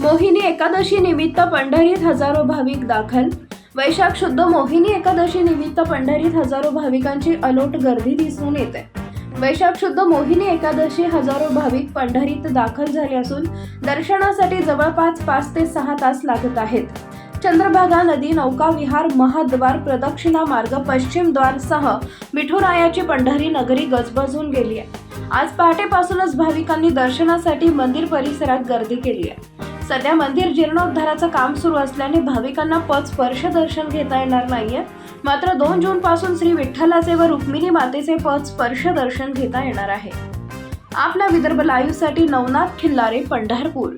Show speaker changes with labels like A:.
A: मोहिनी एकादशी निमित्त पंढरीत हजारो भाविक दाखल. वैशाख शुद्ध मोहिनी एकादशी निमित्त पंढरीत हजारो भाविकांची अलोट गर्दी दिसून येते. वैशाख शुद्ध मोहिनी एकादशी हजारो भाविक पंढरीत दाखल झाले असून दर्शनासाठी जवळपास पाच ते सहा तास लागत आहेत. चंद्रभागा नदी नौका विहार महाद्वार प्रदक्षिणा मार्ग पश्चिम द्वारसह विठुरायाची पंढरी नगरी गजबजून गेली आहे. आज पहाटेपासूनच भाविकांनी दर्शनासाठी मंदिर परिसरात गर्दी केली आहे. सध्या मंदिर जीर्णोद्धाराचं काम सुरू असल्याने भाविकांना पद स्पर्श दर्शन घेता येणार नाहीये. मात्र दोन जून पासून श्री विठ्ठलाचे व रुक्मिणी मातेचे पद स्पर्श दर्शन घेता येणार आहे. आपल्या विदर्भ लाईव्हसाठी नवनाथ खिल्लारे पंढरपूर.